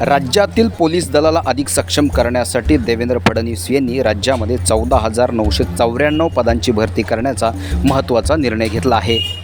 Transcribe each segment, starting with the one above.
राज्यातील पोलीस दलाला अधिक सक्षम करण्यासाठी देवेंद्र फडणवीस यांनी राज्यामध्ये चौदा हजार नऊशे चौऱ्याण्णव पदांची भरती करण्याचा महत्त्वाचा निर्णय घेतला आहे.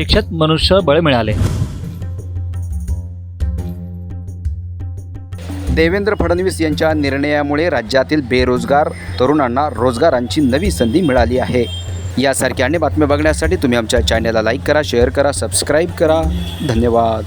प्रशिक्षित मनुष्यबळ मिळाले. देवेंद्र फडणवीस यांच्या निर्णयामुळे राज्यातील बेरोजगार तरुणांना रोजगारांची नवी संधी मिळाली आहे. यासारख्या अन्य बातम्या बघण्यासाठी तुम्ही आमच्या चॅनलला लाईक करा शेअर करा सबस्क्राईब करा. धन्यवाद.